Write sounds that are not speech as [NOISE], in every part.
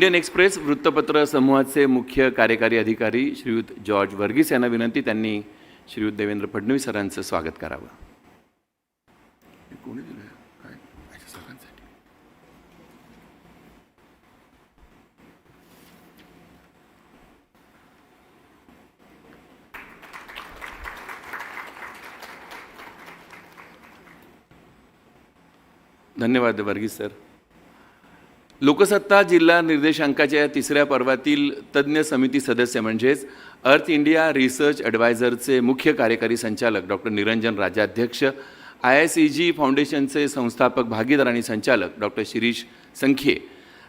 Indian express वृत्तपत्र समूहाचे मुख्य कार्यकारी अधिकारी श्रीयुत जॉर्ज वर्गीस यांना विनंती त्यांनी श्रीयुत देवेंद्र फडणवीस सरांचं स्वागत करावं. धन्यवाद वर्गीस सर. लोकसत्ता जिल्हा निर्देशांकाच्या या तिसऱ्या पर्वातील तज्ज्ञ समिती सदस्य म्हणजेच अर्थ इंडिया रिसर्च ॲडवायझरचे मुख्य कार्यकारी संचालक doctor Niranjan Rajadhyaksha I S E G फाउंडेशनचे संस्थापक भागीदार आणि संचालक डॉक्टर शिरीष संखे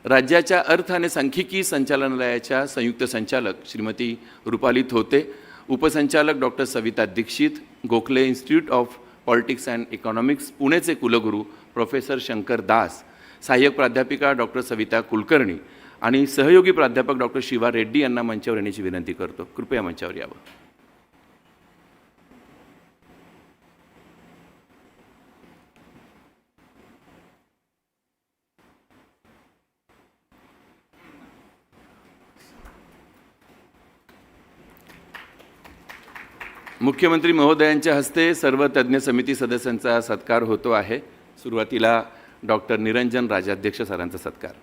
राज्याच्या अर्थ आणि सांख्यिकी संचालनालयाच्या संयुक्त संचालक श्रीमती रुपाली थोते उपसंचालक doctor Savita Dixit Gokhale institute of politics and economics पुणेचे कुलगुरू प्रोफेसर शंकर दास सहाय्यक प्राध्यापिका डॉक्टर सविता कुलकर्णी आणि सहयोगी प्राध्यापक डॉक्टर शिवा रेड्डी यांना मंचावर येण्याची विनंती करतो. कृपया मंचावर यावं. मुख्यमंत्री महोदयांच्या हस्ते सर्व तज्ज्ञ समिती सदस्यांचा सत्कार होतो आहे. सुरुवातीला डॉक्टर निरंजन राजाध्यक्ष सरांचा सत्कार.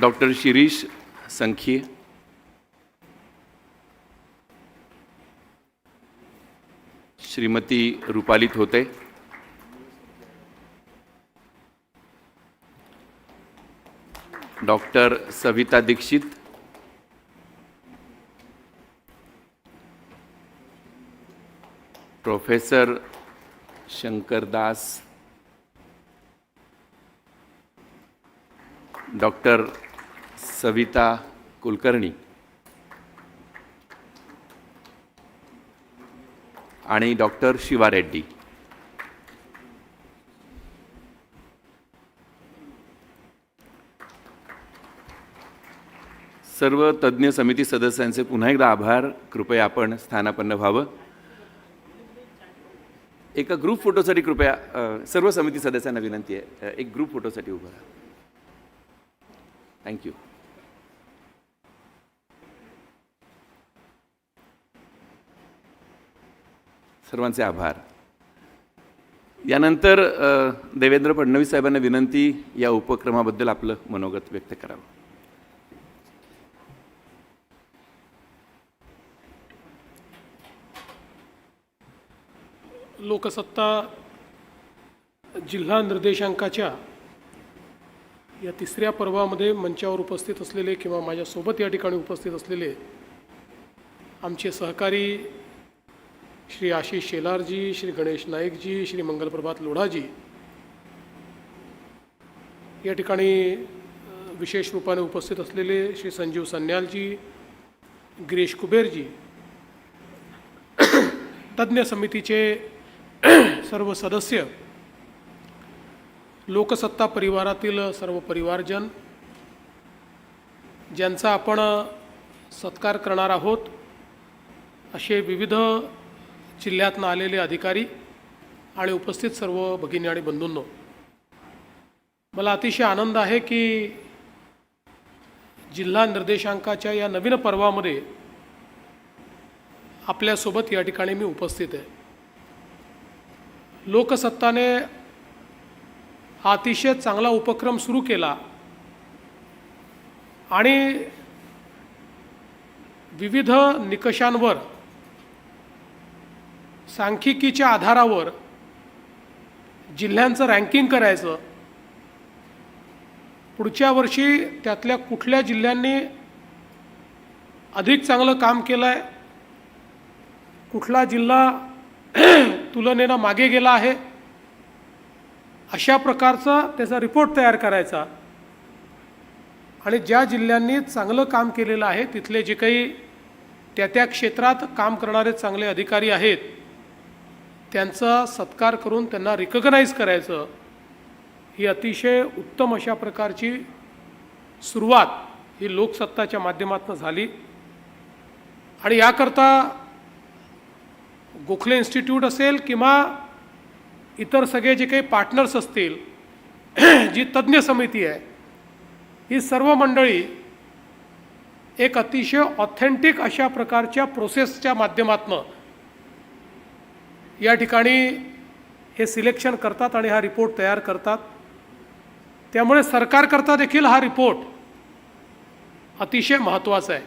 Doctor Shirish Sankhi. Shrimati Rupali Thote. Doctor Savita Dixit. Professor Shankardas doctor Savita Kulkarni आणि डॉक्टर शिवा रेड्डी सर्व तज्ज्ञ समिती सदस्यांचे पुन्हा एकदा आभार. कृपया आपण स्थानापन्न व्हावं. एका ग्रुप फोटोसाठी कृपया सर्व समिती सदस्यांना विनंती आहे एक ग्रुप फोटोसाठी उभं राहा. थँक्यू सर्वांचे आभार. यानंतर देवेंद्र फडणवीस साहेबांना विनंती या उपक्रमाबद्दल आपलं मनोगत व्यक्त करावं. लोकसत्ता जिल्हा निर्देशांकाच्या या तिसऱ्या पर्वामध्ये मंचावर उपस्थित असलेले किंवा माझ्यासोबत या ठिकाणी उपस्थित असलेले आमचे सहकारी श्री आशिष शेलारजी श्री गणेश नाईकजी श्री मंगलप्रभात लोढाजी या ठिकाणी विशेष रूपाने उपस्थित असलेले श्री संजीव सन्यालजी गिरीश कुबेरजी तज्ज्ञ समितीचे [CLEARS THROAT] सर्व सदस्य लोकसत्ता परिवारातील सर्व परिवारजन ज्यांचा आपण सत्कार करणार आहोत असे विविध जिल्ह्यातनं आलेले अधिकारी आणि उपस्थित सर्व भगिनी आणि बंधूंनो मला अतिशय आनंद आहे की जिल्हा निर्देशांकाच्या या नवीन पर्वामध्ये आपल्यासोबत या ठिकाणी मी उपस्थित आहे. लोकसत्ताने हा अतिशय चांगला उपक्रम सुरू केला. आणि विविध निकषांवर सांख्यिकीच्या आधारावर जिल्ह्यांचं रँकिंग करायचं पुढच्या वर्षी त्यातल्या कुठल्या जिल्ह्यांनी अधिक चांगलं काम केलं आहे कुठला जिल्हा तुलनेनं मागे गेला आहे? अशा प्रकारचा त्याचा रिपोर्ट तयार करायचा. आणि ज्या जिल्ह्यांनी चांगलं काम केलेलं आहे तिथले जे काही त्या त्या क्षेत्रात काम करणारे चांगले अधिकारी आहेत त्यांचा सत्कार करून त्यांना रिकग्नाईज करायचं ही अतिशय उत्तम अशा प्रकारची सुरुवात ही लोकसत्ताच्या माध्यमातून झाली. आणि याकरता गोखले इन्स्टिट्यूट असेल किंवा इतर सगळे जे काही पार्टनर्स असतील [CLEARS THROAT] जी तज्ज्ञ समिती आहे ही सर्व मंडळी एक अतिशय ऑथेंटिक अशा प्रकारच्या प्रोसेसच्या माध्यमातनं या ठिकाणी हे सिलेक्शन करतात आणि हा रिपोर्ट तयार करतात. त्यामुळे सरकारकरता देखील हा रिपोर्ट अतिशय महत्त्वाचा आहे.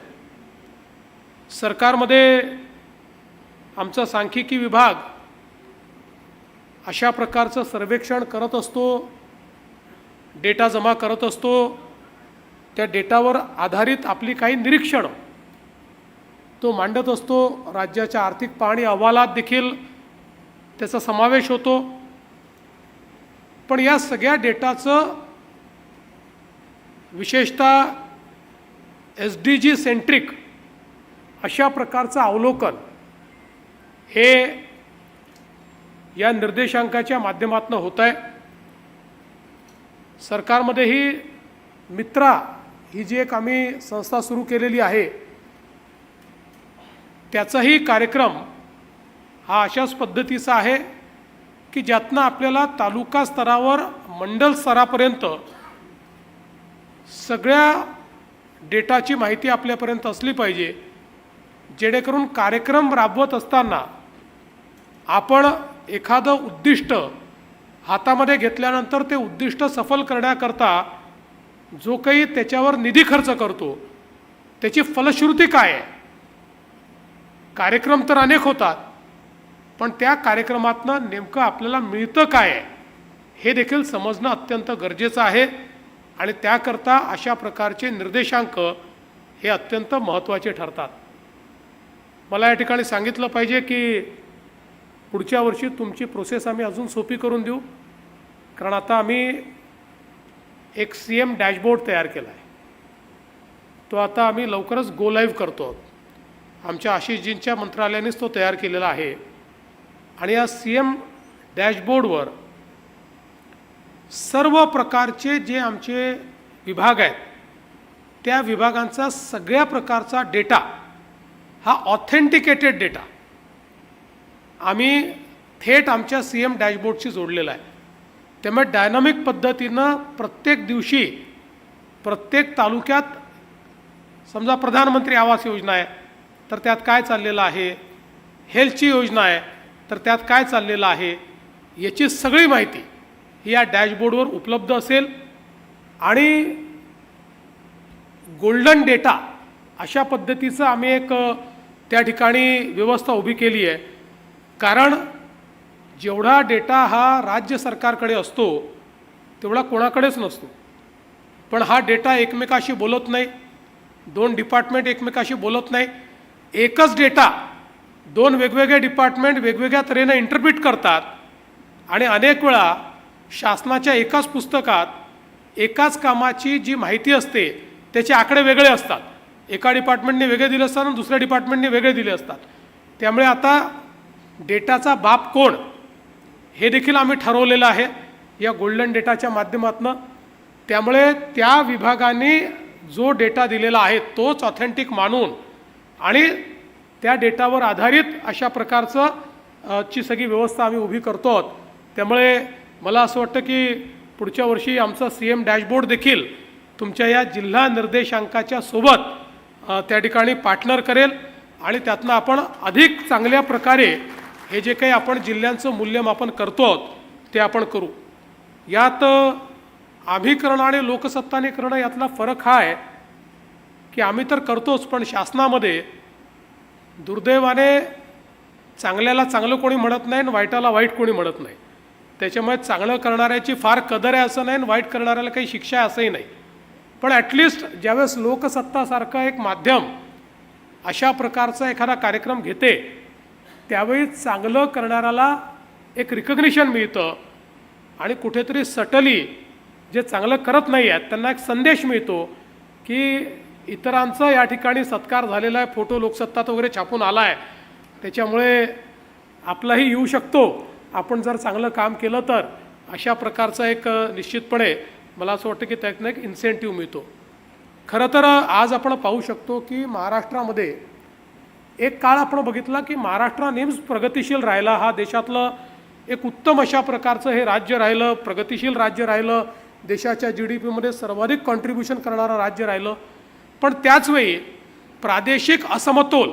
सरकारमध्ये आमचा सांख्यिकी विभाग अशा प्रकारचं सर्वेक्षण करत असतो डेटा जमा करत असतो त्या डेटावर आधारित आपली काही निरीक्षणं. तो मांडत असतो राज्याच्या आर्थिक पाहणी अहवालात देखील त्याचा समावेश होतो. पण या सगळ्या डेटाचं विशेषतः एस डी जी सेंट्रिक अशा प्रकारचं अवलोकन हे या निर्देशांकाच्या माध्यमातून होत आहे सरकारमध्येही मित्रा ही जी एक आम्ही संस्था सुरू केलेली आहे त्याचाही कार्यक्रम हा अशाच पद्धतीचा आहे की ज्यातनं आपल्याला तालुका स्तरावर मंडल स्तरापर्यंत सगळ्या डेटाची माहिती आपल्यापर्यंत असली पाहिजे जेणेकरून कार्यक्रम राबवत असताना आपण एखादं उद्दिष्ट हातामध्ये घेतल्यानंतर ते उद्दिष्ट सफल करण्याकरता जो काही त्याच्यावर निधी खर्च करतो त्याची फलश्रुती काय आहे? कार्यक्रम तर अनेक होतात पण त्या कार्यक्रमातनं नेमकं आपल्याला मिळतं काय आहे हे देखील समजणं अत्यंत गरजेचं आहे आणि त्याकरता अशा प्रकारचे निर्देशांक हे अत्यंत महत्त्वाचे ठरतात. मला या ठिकाणी सांगितलं पाहिजे की पुढच्या वर्षी तुमची प्रोसेस आम्ही अजून सोपी करून देऊ. कारण आता आम्ही एक सी एम डॅशबोर्ड तयार केला आहे तो आता आम्ही लवकरच गो लाईव्ह करतो. आहोत आमच्या आशिषजींच्या मंत्रालयानेच तो तयार केलेला आहे. आणि या सी एम डॅशबोर्डवर सर्व प्रकारचे जे आमचे विभाग आहेत त्या विभागांचा सगळ्या प्रकारचा डेटा हा ऑथेंटिकेटेड डेटा आम्ही थेट आमच्या सी एम डॅशबोर्डशी जोडलेला आहे. त्यामुळे डायनामिक पद्धतीनं प्रत्येक दिवशी प्रत्येक तालुक्यात समजा प्रधानमंत्री आवास योजना आहे तर त्यात काय चाललेलं आहे? हेल्थची योजना आहे तर त्यात काय चाललेलं आहे? याची सगळी माहिती ही या डॅशबोर्डवर उपलब्ध असेल. आणि गोल्डन डेटा अशा पद्धतीचं आम्ही एक त्या ठिकाणी व्यवस्था उभी केली आहे. कारण जेवढा डेटा हा राज्य सरकारकडे असतो तेवढा कोणाकडेच नसतो. पण हा डेटा एकमेकाशी बोलत नाही दोन डिपार्टमेंट एकमेकाशी बोलत नाही एकच डेटा दोन वेगवेगळे डिपार्टमेंट वेगवेगळ्या तऱ्हेनं इंटरप्रिट करतात आणि अनेक वेळा शासनाच्या एकाच पुस्तकात एकाच कामाची जी माहिती असते त्याचे आकडे वेगळे असतात. एका डिपार्टमेंटने वेगळे दिले असतात आणि दुसऱ्या डिपार्टमेंटने वेगळे दिले असतात. त्यामुळे आता डेटाचा बाप कोण? हे देखील आम्ही ठरवलेलं आहे या गोल्डन डेटाच्या माध्यमातून. त्यामुळे त्या विभागाने जो डेटा दिलेला आहे तोच ऑथेंटिक मानून आणि त्या डेटावर आधारित अशा प्रकारचं ची सगळी व्यवस्था आम्ही उभी करतो आहोत. त्यामुळे मला असं वाटतं की पुढच्या वर्षी आमचा सी एम डॅशबोर्ड देखील तुमच्या या जिल्हा निर्देशांकाच्या सोबत त्या ठिकाणी पार्टनर करेल आणि त्यातनं आपण अधिक चांगल्या प्रकारे हे जे काही आपण जिल्ह्यांचं मूल्यमापन करतो आहोत ते आपण करू. यात अ, आम्ही करणं आणि लोकसत्ताने करणं यातला फरक हा आहे की आम्ही तर करतोच पण शासनामध्ये दुर्दैवाने चांगल्याला चांगलं कोणी म्हणत नाही आणि वाईटाला वाईट कोणी म्हणत नाही. त्याच्यामुळे चांगलं करणाऱ्याची फार कदर आहे असं नाही आणि वाईट करणाऱ्याला काही शिक्षा आहे असंही नाही. पण ॲटलिस्ट ज्यावेळेस लोकसत्तासारखं एक माध्यम अशा प्रकारचा एखादा कार्यक्रम घेते त्यावेळी चांगलं करणाऱ्याला एक रिकग्निशन मिळतं. आणि कुठेतरी सटली जे चांगलं करत नाही आहेत त्यांना एक संदेश मिळतो की इतरांचा या ठिकाणी सत्कार झालेला आहे फोटो लोकसत्तात वगैरे छापून आला आहे त्याच्यामुळे आपलाही येऊ शकतो. आपण जर चांगलं काम केलं तर अशा प्रकारचा एक निश्चितपणे मला असं वाटतं की त्यातनं एक इन्सेंटिव्ह मिळतो. खरं तर आज आपण पाहू शकतो की महाराष्ट्रामध्ये एक काळ आपण बघितला की महाराष्ट्र नेहमीच प्रगतिशील राहिला. हा देशातलं एक उत्तम अशा प्रकारचं हे राज्य राहिलं प्रगतिशील राज्य राहिलं. देशाच्या जी डी पीमध्ये सर्वाधिक कॉन्ट्रीब्युशन करणारं राज्य राहिलं. पण त्याचवेळी प्रादेशिक असमतोल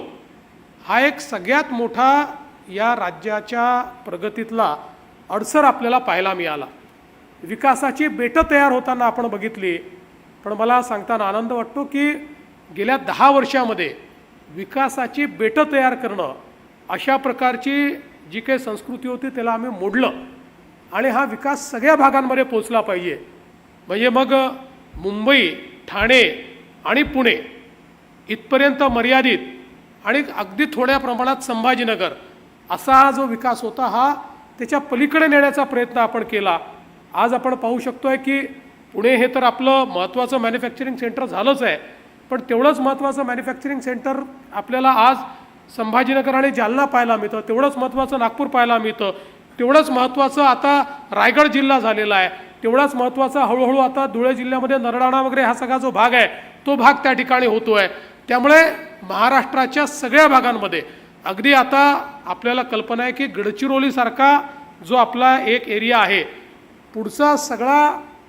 हा एक सगळ्यात मोठा या राज्याच्या प्रगतीतला अडसर आपल्याला पाहायला मिळाला. विकासाची बेटं तयार होताना आपण बघितली. पण मला सांगताना आनंद वाटतो की गेल्या दहा वर्षामध्ये विकासाची बेटं तयार करणं अशा प्रकारची जी काही संस्कृती होती त्याला आम्ही मोडलं. आणि हा विकास सगळ्या भागांमध्ये पोचला पाहिजे. म्हणजे मग मुंबई ठाणे आणि पुणे इथपर्यंत मर्यादित आणि अगदी थोड्या प्रमाणात संभाजीनगर असा हा जो विकास होता हा त्याच्या पलीकडे नेण्याचा प्रयत्न आपण केला. आज आपण पाहू शकतो आहे की पुणे हे तर आपलं महत्त्वाचं मॅन्युफॅक्चरिंग सेंटर झालंच आहे. पण तेवढंच महत्त्वाचं मॅन्युफॅक्चरिंग सेंटर आपल्याला आज संभाजीनगर आणि जालना पाहायला मिळतं. तेवढंच महत्त्वाचं नागपूर पाहायला मिळतं. तेवढंच महत्त्वाचं आता रायगड जिल्हा झालेला आहे. तेवढाच महत्त्वाचा हळूहळू आता धुळे जिल्ह्यामध्ये नरडाणा वगैरे हा सगळा जो भाग आहे तो भाग त्या ठिकाणी होतो आहे त्यामुळे महाराष्ट्राच्या सगळ्या भागांमध्ये अगदी आता आपल्याला कल्पना आहे की गडचिरोलीसारखा जो आपला एक एरिया आहे पुढचा सगळा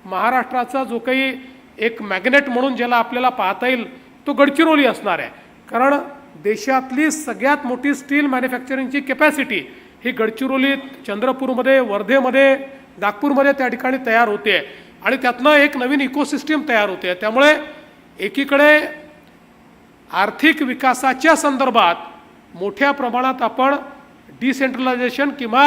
महाराष्ट्राचा जो काही एक मॅग्नेट म्हणून ज्याला आपल्याला पाहता येईल तो गडचिरोली असणार आहे. कारण देशातली सगळ्यात मोठी स्टील मॅन्युफॅक्चरिंगची कॅपॅसिटी ही गडचिरोलीत चंद्रपूरमध्ये वर्धेमध्ये नागपूरमध्ये त्या ठिकाणी तयार होते. आणि त्यातनं एक नवीन इकोसिस्टीम तयार होते. त्यामुळे एकीकडे आर्थिक विकासाच्या संदर्भात मोठ्या प्रमाणात आपण डिसेंट्रलायझेशन किंवा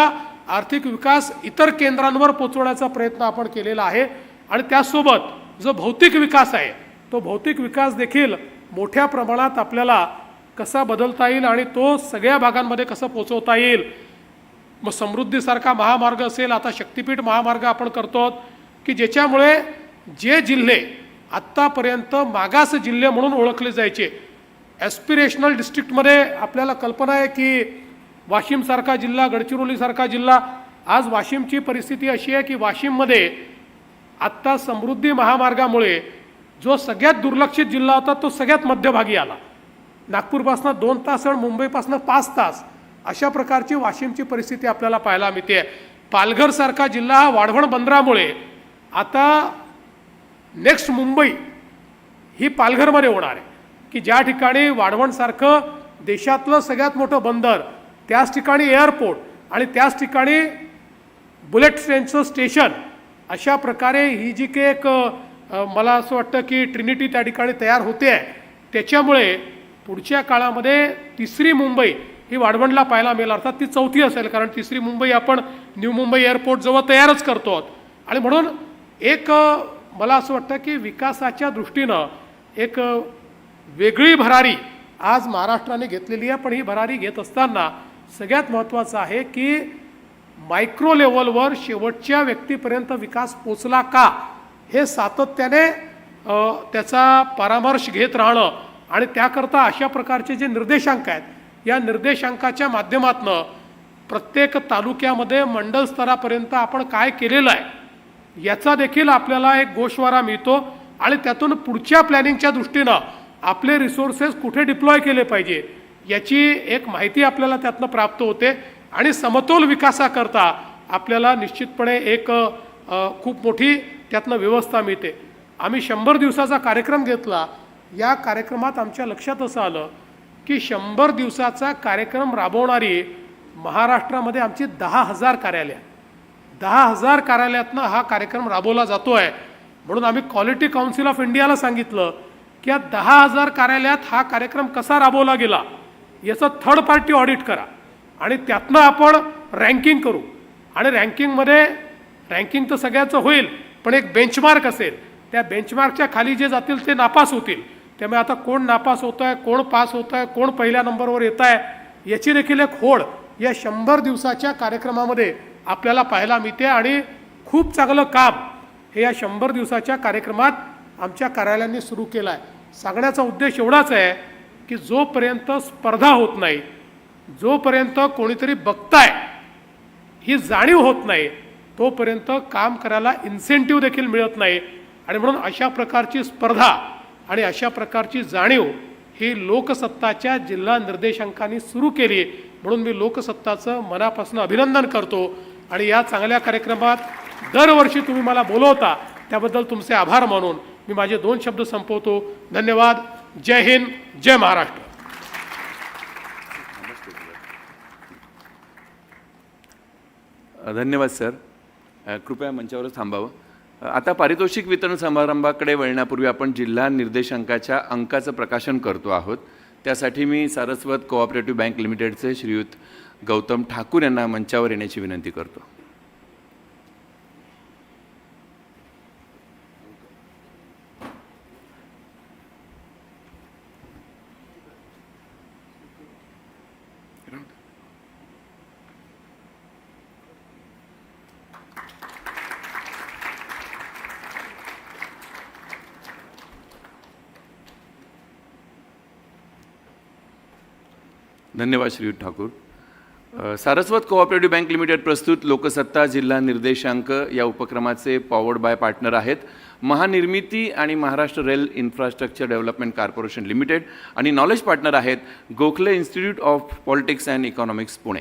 आर्थिक विकास इतर केंद्रांवर पोचवण्याचा प्रयत्न आपण केलेला आहे. आणि त्यासोबत जो भौतिक विकास आहे तो भौतिक विकास देखील मोठ्या प्रमाणात आपल्याला कसा बदलता येईल आणि तो सगळ्या भागांमध्ये कसं पोचवता येईल मग समृद्धीसारखा महामार्ग असेल आता शक्तिपीठ महामार्ग आपण करतो आहोत की ज्याच्यामुळे जे जिल्हे आत्तापर्यंत मागास जिल्हे म्हणून ओळखले जायचे ॲस्पिरेशनल डिस्ट्रिक्टमध्ये आपल्याला कल्पना आहे की वाशिमसारखा जिल्हा गडचिरोलीसारखा जिल्हा आज वाशिमची परिस्थिती अशी आहे की वाशिममध्ये आत्ता समृद्धी महामार्गामुळे जो सगळ्यात दुर्लक्षित जिल्हा होता तो सगळ्यात मध्यभागी आला. नागपूरपासनं दोन तास आणि मुंबईपासनं पाच तास अशा प्रकारची वाशिमची परिस्थिती आपल्याला पाहायला मिळते. पालघरसारखा जिल्हा हा वाढवण बंदरामुळे आता नेक्स्ट मुंबई ही पालघरमध्ये होणार आहे. की ज्या ठिकाणी वाढवणसारखं देशातलं सगळ्यात मोठं बंदर त्याच ठिकाणी एअरपोर्ट आणि त्याच ठिकाणी बुलेट ट्रेनचं स्टेशन अशा प्रकारे ही जी काही एक मला असं वाटतं की ट्रिनिटी त्या ठिकाणी तयार होते आहे. त्याच्यामुळे पुढच्या काळामध्ये तिसरी मुंबई ही वाढवणला पाहायला मिळेल. अर्थात ती चौथी असेल कारण तिसरी मुंबई आपण न्यू मुंबई एअरपोर्टजवळ तयारच करतो आहोत. आणि म्हणून एक मला असं वाटतं की विकासाच्या दृष्टीनं एक वेगळी भरारी आज महाराष्ट्राने घेतलेली आहे. पण ही भरारी घेत असताना सगळ्यात महत्त्वाचं आहे की मायक्रो लेवलवर शेवटच्या व्यक्तीपर्यंत विकास पोचला का? हे सातत्याने त्याचा परामर्श घेत राहणं आणि त्याकरता अशा प्रकारचे जे निर्देशांक आहेत या निर्देशांकाच्या माध्यमातनं प्रत्येक तालुक्यामध्ये मंडल स्तरापर्यंत आपण काय केलेलं आहे याचा देखील आपल्याला एक गोषवारा मिळतो आणि त्यातून पुढच्या प्लॅनिंगच्या दृष्टीनं आपले रिसोर्सेस कुठे डिप्लॉय केले पाहिजे याची एक माहिती आपल्याला त्यातनं प्राप्त होते. आणि समतोल विकासाकरता आपल्याला निश्चितपणे एक खूप मोठी त्यातनं व्यवस्था मिळते. आम्ही शंभर दिवसाचा कार्यक्रम घेतला. या कार्यक्रमात आमच्या लक्षात असं आलं की शंभर दिवसाचा कार्यक्रम राबवणारी महाराष्ट्रामध्ये आमची दहा हजार कार्यालय. दहा हजार कार्यालयातनं हा कार्यक्रम राबवला जातो आहे म्हणून आम्ही क्वालिटी काउन्सिल ऑफ इंडियाला सांगितलं की या दहा हजार कार्यालयात हा कार्यक्रम कसा राबवला गेला याचं थर्ड पार्टी ऑडिट करा. आणि त्यातनं आपण रँकिंग करू. आणि रँकिंगमध्ये रँकिंग तर सगळ्याचं होईल पण एक बेंचमार्क असेल. त्या बेंचमार्कच्या खाली जे जातील ते नापास होतील. त्यामुळे आता कोण नापास होत आहे कोण पास होत आहे कोण पहिल्या नंबरवर येत आहे याची देखील एक होड या शंभर दिवसाच्या कार्यक्रमामध्ये आपल्याला पाहायला मिळते आणि खूप चांगलं काम हे या शंभर दिवसाच्या कार्यक्रमात आमच्या कार्यालयांनी सुरू केलं आहे सांगण्याचा उद्देश एवढाच आहे की जोपर्यंत स्पर्धा होत नाही जोपर्यंत कोणीतरी बघताय ही जाणीव होत नाही तोपर्यंत काम करायला इन्सेंटिव्ह देखील मिळत नाही. आणि म्हणून अशा प्रकारची स्पर्धा आणि अशा प्रकारची जाणीव ही लोकसत्ताच्या जिल्हा निर्देशांकांनी सुरू केली. म्हणून मी लोकसत्ताचं मनापासून अभिनंदन करतो. आणि या चांगल्या कार्यक्रमात दरवर्षी तुम्ही मला बोलवता त्याबद्दल तुमचे आभार मानून मी माझे दोन शब्द संपवतो. धन्यवाद. जय हिंद. जय महाराष्ट्र. धन्यवाद सर. कृपया मंचावरच थांबावं. आता पारितोषिक वितरण समारंभाकडे वळण्यापूर्वी आपण जिल्हा निर्देशांकाच्या अंकाचं प्रकाशन करतो आहोत. त्यासाठी मी सारस्वत कोऑपरेटिव्ह बँक लिमिटेडचे श्रीयुत गौतम ठाकूर यांना मंचावर येण्याची विनंती करतो. धन्यवाद Shri Thakur. Saraswat cooperative bank limited प्रस्तुत लोकसत्ता जिल्हा निर्देशांक या उपक्रमाचे पॉवर्ड बाय पार्टनर आहेत. महानिर्मिती आणि Maharashtra rail infrastructure development corporation limited आणि नॉलेज पार्टनर आहेत Gokhale institute of politics and economics Pune.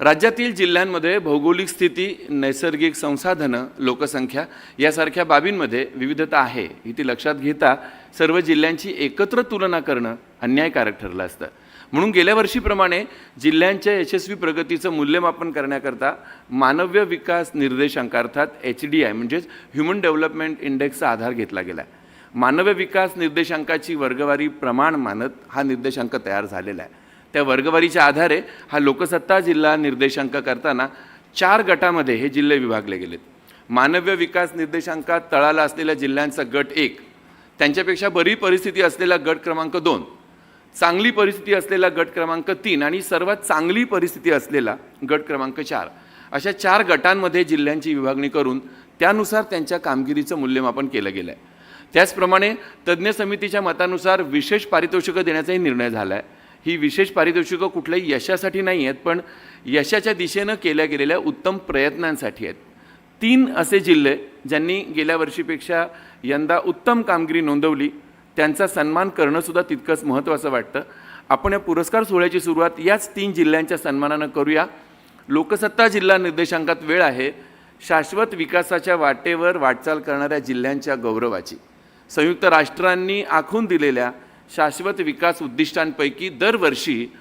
राज्यातील जिल्ह्यांमध्ये भौगोलिक स्थिती नैसर्गिक संसाधनं लोकसंख्या यासारख्या बाबींमध्ये विविधता आहे. ही ती लक्षात घेता सर्व जिल्ह्यांची एकत्र तुलना करणं अन्यायकारक ठरलं असतं. म्हणून गेल्या वर्षीप्रमाणे जिल्ह्यांच्या यशस्वी प्रगतीचं मूल्यमापन करण्याकरता मानव्य विकास निर्देशांक अर्थात एच डी आय म्हणजेच ह्युमन डेव्हलपमेंट इंडेक्सचा आधार घेतला गेला. आहे मानव्य विकास निर्देशांकाची वर्गवारी प्रमाण मानत हा निर्देशांक तयार झालेला आहे. त्या वर्गवारीच्या आधारे हा लोकसत्ता जिल्हा निर्देशांक करताना चार गटामध्ये हे जिल्हे विभागले गेलेत. मानव्य विकास निर्देशांकात तळाला असलेल्या जिल्ह्यांचा गट एक त्यांच्यापेक्षा बरी परिस्थिती असलेला गट क्रमांक दोन चांगली परिस्थिती असलेला गट क्रमांक तीन आणि सर्वात चांगली परिस्थिती असलेला गट क्रमांक चार. अशा चार गटांमध्ये जिल्ह्यांची विभागणी करून त्यानुसार त्यांच्या कामगिरीचं मूल्यमापन केलं गेलं आहे त्याचप्रमाणे तज्ज्ञ समितीच्या मतानुसार विशेष पारितोषिकं देण्याचाही निर्णय झाला आहे ही विशेष पारितोषिकं कुठल्याही यशासाठी नाही आहेत पण यशाच्या दिशेनं केल्या गेलेल्या उत्तम प्रयत्नांसाठी आहेत. तीन असे जिल्हे ज्यांनी गेल्या वर्षीपेक्षा यंदा उत्तम कामगिरी नोंदवली त्यांचा सन्मान करणंसुद्धा तितकंच महत्त्वाचं वाटतं. आपण या पुरस्कार सोहळ्याची सुरुवात याच तीन जिल्ह्यांच्या सन्मानानं करूया. लोकसत्ता जिल्हा निर्देशांकात वेळ आहे. शाश्वत विकासाच्या वाटेवर वाटचाल करणाऱ्या जिल्ह्यांच्या गौरवाची. संयुक्त राष्ट्रांनी आखून दिलेल्या शाश्वत विकास उद्दिष्टांपैकी दरवर्षी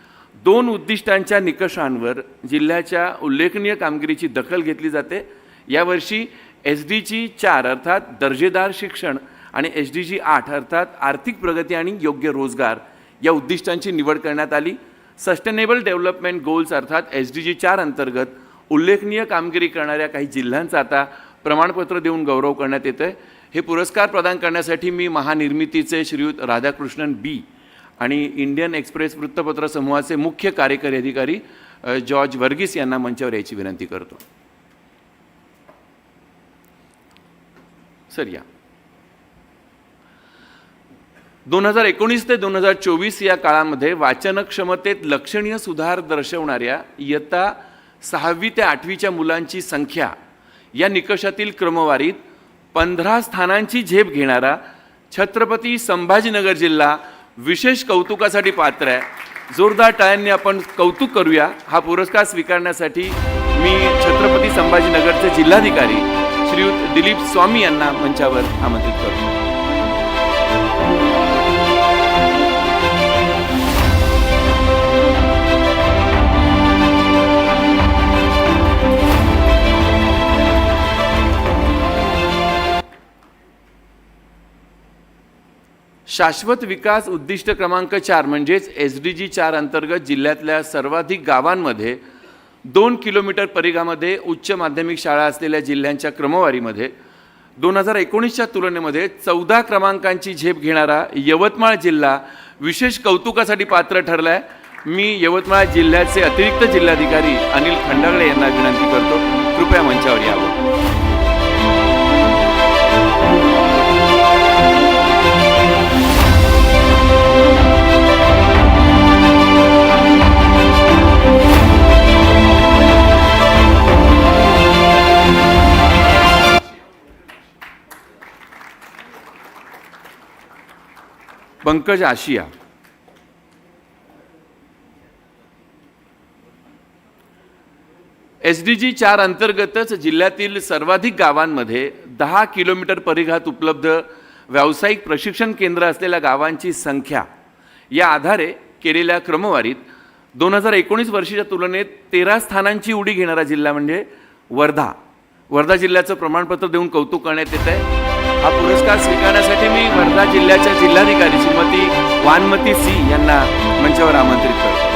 दोन उद्दिष्टांच्या निकषांवर जिल्ह्याच्या उल्लेखनीय कामगिरीची दखल घेतली जाते. यावर्षी एस डीची चार अर्थात दर्जेदार शिक्षण आणि एस डी जी आठ अर्थात आर्थिक प्रगती आणि योग्य रोजगार या उद्दिष्टांची निवड करण्यात आली. सस्टेनेबल डेव्हलपमेंट गोल्स अर्थात एस डी जी चार अंतर्गत उल्लेखनीय कामगिरी करणाऱ्या काही जिल्ह्यांचा आता प्रमाणपत्र देऊन गौरव करण्यात येतं आहे हे पुरस्कार प्रदान करण्यासाठी मी महानिर्मितीचे श्रीयुत राधाकृष्णन बी आणि इंडियन एक्सप्रेस वृत्तपत्र समूहाचे मुख्य कार्यकारी अधिकारी जॉर्ज वर्गीस यांना मंचावर यायची विनंती करतो. सर या. दोन हजार एकोणीस ते दोन हजार चोवीस या काळामध्ये वाचनक्षमतेत लक्षणीय सुधार दर्शवणाऱ्या इयत्ता सहावी ते आठवीच्या मुलांची संख्या या निकषातील क्रमवारीत पंधरा स्थानांची झेप घेणारा छत्रपती संभाजीनगर जिल्हा विशेष कौतुकासाठी पात्र आहे. जोरदार टाळ्यांनी आपण कौतुक करूया. हा पुरस्कार स्वीकारण्यासाठी मी छत्रपती संभाजीनगरचे जिल्हाधिकारी श्रीयुत दिलीप स्वामी यांना मंचावर आमंत्रित करतो. शाश्वत विकास उद्दिष्ट क्रमांक चार म्हणजेच एस डी जी चार अंतर्गत जिल्ह्यातल्या सर्वाधिक गावांमध्ये दोन किलोमीटर परिघामध्ये उच्च माध्यमिक शाळा असलेल्या जिल्ह्यांच्या क्रमवारीमध्ये दोन हजार एकोणीसच्या तुलनेमध्ये चौदा क्रमांकांची झेप घेणारा यवतमाळ जिल्हा विशेष कौतुकासाठी पात्र ठरला आहे मी यवतमाळ जिल्ह्याचे अतिरिक्त जिल्हाधिकारी अनिल खंडागळे यांना विनंती करतो. कृपया मंचावर यावं. Pankaj Ashiya. S D G चार अंतर्गतच जिल्ह्यातील सर्वाधिक गावांमध्ये दहा किलोमीटर परिघात उपलब्ध व्यावसायिक प्रशिक्षण केंद्र असलेल्या गावांची संख्या या आधारे केलेल्या क्रमवारीत दोन हजार एकोणीस वर्षीच्या तुलनेत तेरा स्थानांची उडी घेणारा जिल्हा म्हणजे वर्धा. वर्धा जिल्ह्याचं प्रमाणपत्र देऊन कौतुक करण्यात येत आहे हा पुरस्कार स्वीकारण्यासाठी मी वर्धा जिल्ह्याच्या जिल्हाधिकारी श्रीमती वानमती सी यांना मंचावर आमंत्रित करतो.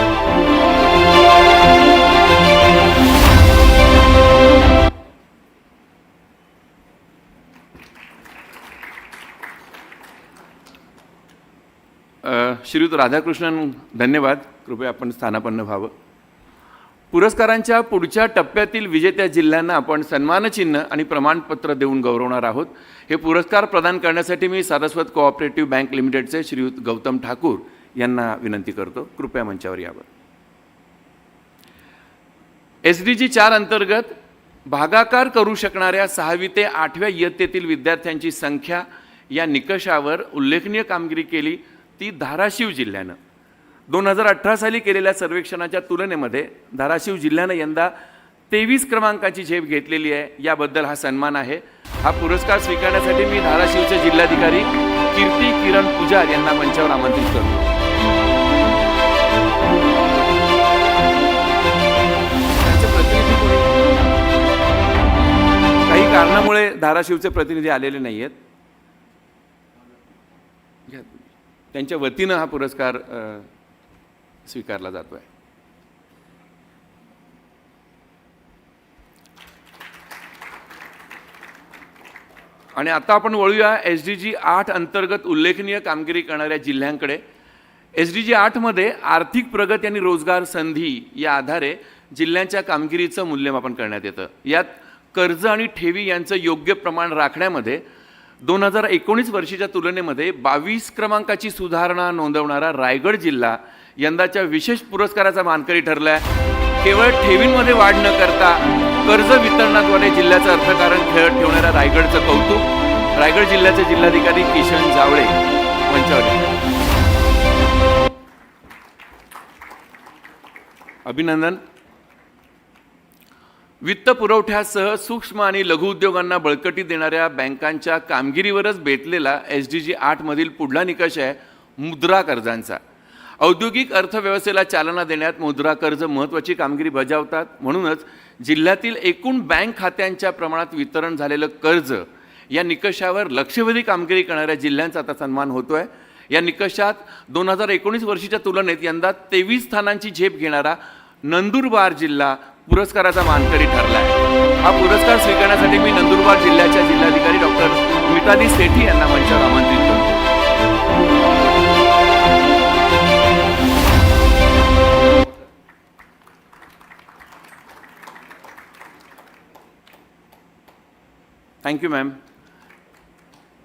श्रीयुत राधाकृष्णन धन्यवाद. कृपया आपण स्थानापन्न व्हावं. पुरस्कारांच्या पुढच्या टप्प्यातील विजेत्या जिल्ह्यांना आपण सन्मानचिन्ह आणि प्रमाणपत्र देऊन गौरवणार आहोत. हे पुरस्कार प्रदान करण्यासाठी मी सारस्वत कोऑपरेटिव्ह बँक लिमिटेडचे श्रीयुत गौतम ठाकूर यांना विनंती करतो. कृपया मंचावर यावं एस डी जी चार अंतर्गत भागाकार करू शकणाऱ्या सहावी ते आठव्या इयत्तेतील विद्यार्थ्यांची संख्या या निकषावर उल्लेखनीय कामगिरी केली. ती धाराशिव जिल्ह्यानं. दोन हजार अठरा साली केलेल्या सर्वेक्षणाच्या तुलनेमध्ये धाराशिव जिल्ह्यानं यंदा तेवीस क्रमांकाची झेप घेतलेली आहे. याबद्दल हा सन्मान आहे. हा पुरस्कार स्वीकारण्यासाठी मी धाराशिवचे जिल्हाधिकारी कीर्ती किरण पुजार यांना मंचावर आमंत्रित करतो. काही कारणामुळे धाराशिवचे प्रतिनिधी आलेले नाही आहेत. त्यांच्या वतीनं हा पुरस्कार स्वीकारला जातो आहे आणि आता आपण वळूया एस डी जी आठ अंतर्गत उल्लेखनीय कामगिरी करणाऱ्या जिल्ह्यांकडे. एस डी जी आठमध्ये आर्थिक प्रगती आणि रोजगार संधी या आधारे जिल्ह्यांच्या कामगिरीचं मूल्यमापन करण्यात येतं. यात कर्ज आणि ठेवी यांचं योग्य प्रमाण राखण्यामध्ये दोन हजार एकोणीस वर्षीच्या तुलनेमध्ये बावीस क्रमांकाची सुधारणा नोंदवणारा रायगड जिल्हा यंदाच्या विशेष पुरस्काराचा मानकरी ठरला आहे केवळ ठेवींमध्ये वाढ न करता कर्ज वितरणाद्वारे जिल्ह्याचं अर्थकारण खेळत ठेवणाऱ्या रायगडचं कौतुक रायगड जिल्ह्याचे जिल्हाधिकारी किशन जावळे मंचावर अभिनंदन. वित्त पुरवठ्यासह सूक्ष्म आणि लघु उद्योगांना बळकटी देणाऱ्या बँकांच्या कामगिरीवरच बेतलेला एस डी जी आठमधील पुढला निकष आहे मुद्रा कर्जांचा. औद्योगिक अर्थव्यवस्थेला चालना देण्यात मुद्रा कर्ज महत्त्वाची कामगिरी बजावतात. म्हणूनच जिल्ह्यातील एकूण बँक खात्यांच्या प्रमाणात वितरण झालेलं कर्ज या निकषावर लक्षवेधी कामगिरी करणाऱ्या जिल्ह्यांचा आता सन्मान होतो आहे या निकषात दोन हजार एकोणीस वर्षीच्या तुलनेत यंदा तेवीस स्थानांची झेप घेणारा नंदुरबार जिल्हा पुरस्काराचा मानकरी ठरला आहे हा पुरस्कार स्वीकारण्यासाठी मी नंदुरबार जिल्ह्याच्या जिल्हाधिकारी डॉक्टर मिताली सेठी यांना मंचावर आमंत्रित थँक्यू मॅम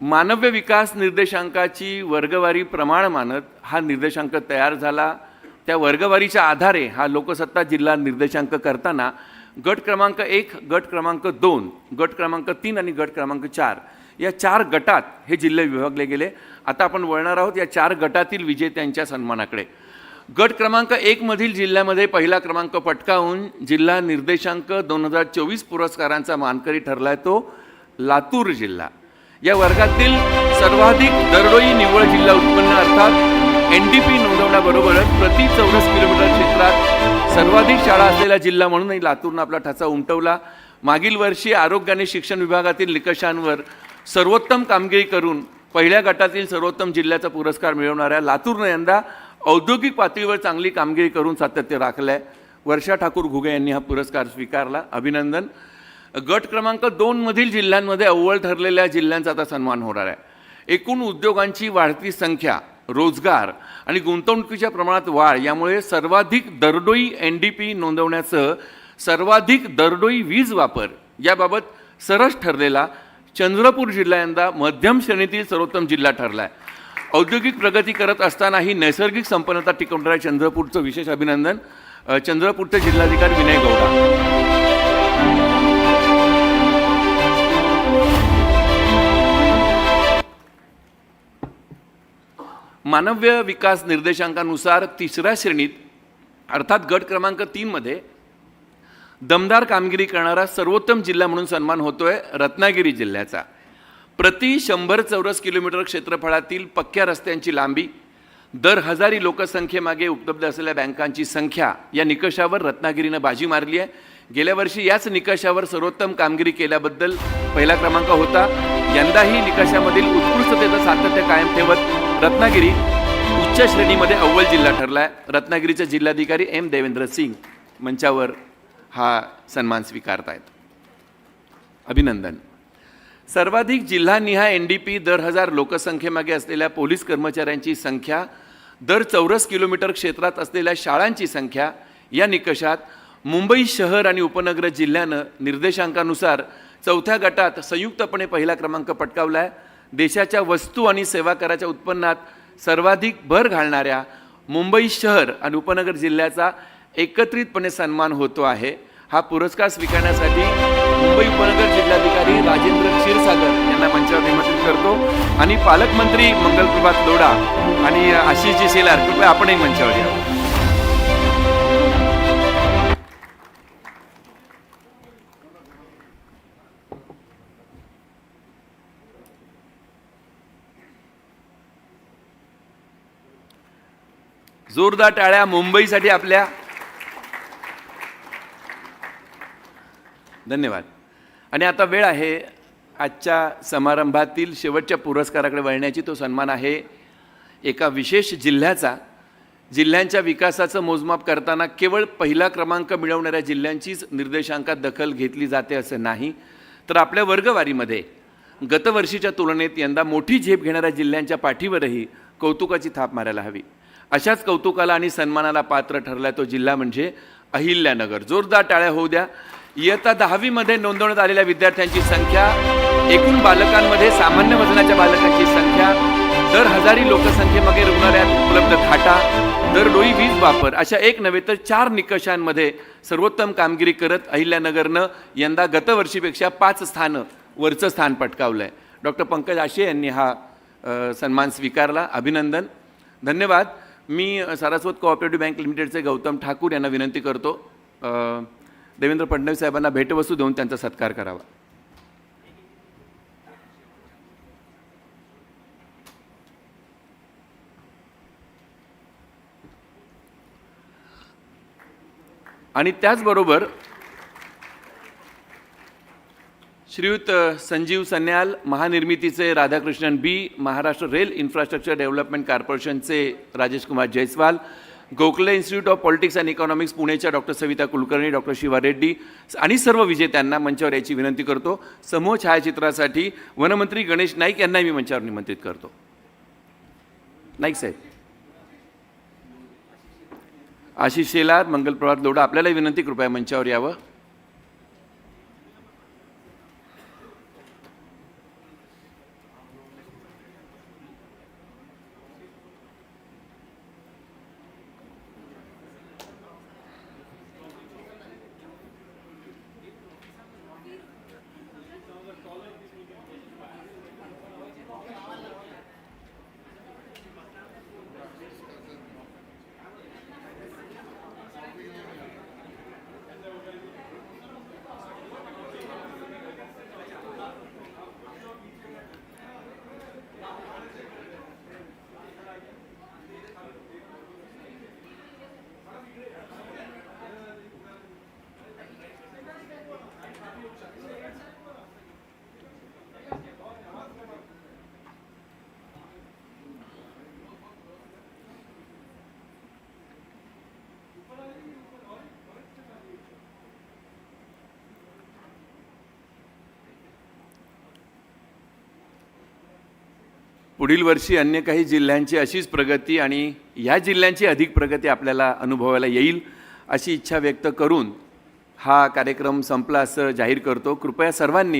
मानव्य विकास निर्देशांकाची वर्गवारी प्रमाण मानत हा निर्देशांक तयार झाला. त्या वर्गवारीच्या आधारे हा लोकसत्ता जिल्हा निर्देशांक करताना गट क्रमांक एक गट क्रमांक दोन गट क्रमांक तीन आणि गट क्रमांक चार या चार गटात हे जिल्हे विभागले गेले. आता आपण वळणार आहोत या चार गटातील विजेत्यांच्या सन्मानाकडे. गट क्रमांक एकमधील जिल्ह्यामध्ये पहिला क्रमांक पटकावून जिल्हा निर्देशांक दोन हजार चोवीस पुरस्कारांचा मानकरी ठरला आहे तो. लातूर जिल्हा. या वर्गातील सर्वाधिक दरडोई निव्वळ जिल्हा उत्पन्न अर्थात एन डी पी नोंदवण्याबरोबरच प्रति चौरस किलोमीटर क्षेत्रात सर्वाधिक शाळा असलेला जिल्हा म्हणूनही लातूरनं आपला ठसा उमटवला. मागील वर्षी आरोग्य आणि शिक्षण विभागातील निकषांवर सर्वोत्तम कामगिरी करून पहिल्या गटातील सर्वोत्तम जिल्ह्याचा पुरस्कार मिळवणाऱ्या लातूरनं यंदा औद्योगिक पातळीवर चांगली कामगिरी करून सातत्य राखलं आहे वर्षा ठाकूर घुगे यांनी हा पुरस्कार स्वीकारला. अभिनंदन. गट क्रमांक दोनमधील जिल्ह्यांमध्ये अव्वल ठरलेल्या जिल्ह्यांचा आता सन्मान होणार आहे. एकूण उद्योगांची वाढती संख्या रोजगार आणि गुंतवणुकीच्या प्रमाणात वाढ यामुळे सर्वाधिक दरडोई एन डी पी नोंदवण्यासह सर्वाधिक दरडोई वीज वापर याबाबत सरस ठरलेला चंद्रपूर जिल्हा यंदा मध्यम श्रेणीतील सर्वोत्तम जिल्हा ठरला आहे औद्योगिक प्रगती करत असतानाही नैसर्गिक संपन्नता टिकवणाऱ्या चंद्रपूरचं विशेष अभिनंदन चंद्रपूरचे जिल्हाधिकारी विनय गौडा. मानव्य विकास निर्देशांकानुसार तिसऱ्या श्रेणीत अर्थात गट क्रमांक तीनमध्ये दमदार कामगिरी करणारा सर्वोत्तम जिल्हा म्हणून सन्मान होतोय रत्नागिरी जिल्ह्याचा. प्रति शंभर चौरस किलोमीटर क्षेत्रफळातील पक्क्या रस्त्यांची लांबी दर हजारी लोकसंख्येमागे उपलब्ध असलेल्या बँकांची संख्या या निकषावर रत्नागिरीनं बाजी मारली आहे. गेल्या वर्षी याच निकषावर सर्वोत्तम कामगिरी केल्याबद्दल पहिला क्रमांक होता. यंदाही निकषामधील उत्कृष्टतेचं सातत्य कायम ठेवत रत्नागिरी उच्च श्रेणीमध्ये अव्वल जिल्हा ठरला आहे रत्नागिरीचे जिल्हाधिकारी एम. देवेंद्र सिंग मंचावर हा सन्मान स्वीकारतायत. अभिनंदन. सर्वाधिक जिल्हानिहाय एन डी पी दर हजार लोकसंख्येमागे असलेल्या पोलीस कर्मचाऱ्यांची संख्या दर चौरस किलोमीटर क्षेत्रात असलेल्या शाळांची संख्या या निकषात मुंबई शहर आणि उपनगर जिल्ह्यानं निर्देशांकानुसार चौथ्या गटात संयुक्तपणे पहिला क्रमांक पटकावला आहे देशाच्या वस्तू आणि सेवा कराच्या उत्पन्नात सर्वाधिक भर घालणाऱ्या मुंबई शहर आणि उपनगर जिल्ह्याचा एकत्रितपणे सन्मान होतो आहे. हा पुरस्कार स्वीकारण्यासाठी मुंबई उपनगर जिल्हाधिकारी राजेंद्र क्षीरसागर यांना मंचावर निमंत्रित करतो. आणि पालकमंत्री मंगलप्रभात लोढा आणि आशिषजी शेलार कृपया आपणही मंचावर यावं जोरदार टाळ्या मुंबईसाठी आपल्या. धन्यवाद. आणि आता वेळ आहे आजच्या समारंभातील शेवटच्या पुरस्काराकडे वळण्याची. तो सन्मान आहे एका विशेष जिल्ह्याचा. जिल्ह्यांच्या विकासाचं मोजमाप करताना केवळ पहिला क्रमांक मिळवणाऱ्या जिल्ह्यांचीच निर्देशांकात दखल घेतली जाते असं नाही. तर आपल्या वर्गवारीमध्ये गतवर्षीच्या तुलनेत यंदा मोठी झेप घेणाऱ्या जिल्ह्यांच्या पाठीवरही कौतुकाची थाप मारायला हवी. अशाच कौतुकाला आणि सन्मानाला पात्र ठरला तो जिल्हा म्हणजे अहिल्यानगर. जोरदार टाळ्या होऊ द्या. इयत्ता दहावीमध्ये नोंदवण्यात आलेल्या विद्यार्थ्यांची संख्या एकूण बालकांमध्ये सामान्य वजनाच्या बालकांची संख्या दर हजारी लोकसंख्येमागे रुग्णालयात उपलब्ध खाटा दर डोई वीज वापर अशा एक नव्हे तर चार निकषांमध्ये सर्वोत्तम कामगिरी करत अहिल्यानगरनं यंदा गतवर्षीपेक्षा पाच स्थानं वरचं स्थान पटकावलं आहे डॉक्टर पंकज आशे यांनी हा सन्मान स्वीकारला. अभिनंदन. धन्यवाद. मी सारस्वत कोऑपरेटिव्ह बँक लिमिटेडचे गौतम ठाकूर यांना विनंती करतो देवेंद्र फडणवीस साहेबांना भेटवस्तू देऊन त्यांचा सत्कार करावा. आणि त्याचबरोबर Shriyut Sanjeev Sanyal महानिर्मितीचे Radhakrishnan B Maharashtra rail infrastructure development कॉर्पोरेशनचे Rajesh Kumar Jaiswal Gokhale institute of politics and economics पुणेच्या doctor Savita Kulkarni doctor Shiva Reddy आणि सर्व विजेत्यांना मंचावर यायची विनंती करतो. समूह छायाचित्रासाठी वनमंत्री गणेश नाईक यांनाही मी मंचावर निमंत्रित करतो. नाईक साहेब. आशिष शेलार मंगलप्रभात लोढा आपल्यालाही विनंती कृपया मंचावर यावं. पुढील वर्षी अन्य काही जिल्ह्यांची अशीच प्रगती आणि या जिल्ह्यांची अधिक प्रगती आपल्याला अनुभवायला येईल अशी इच्छा व्यक्त करून हा कार्यक्रम संपला असं जाहीर करतो. कृपया सर्वांनी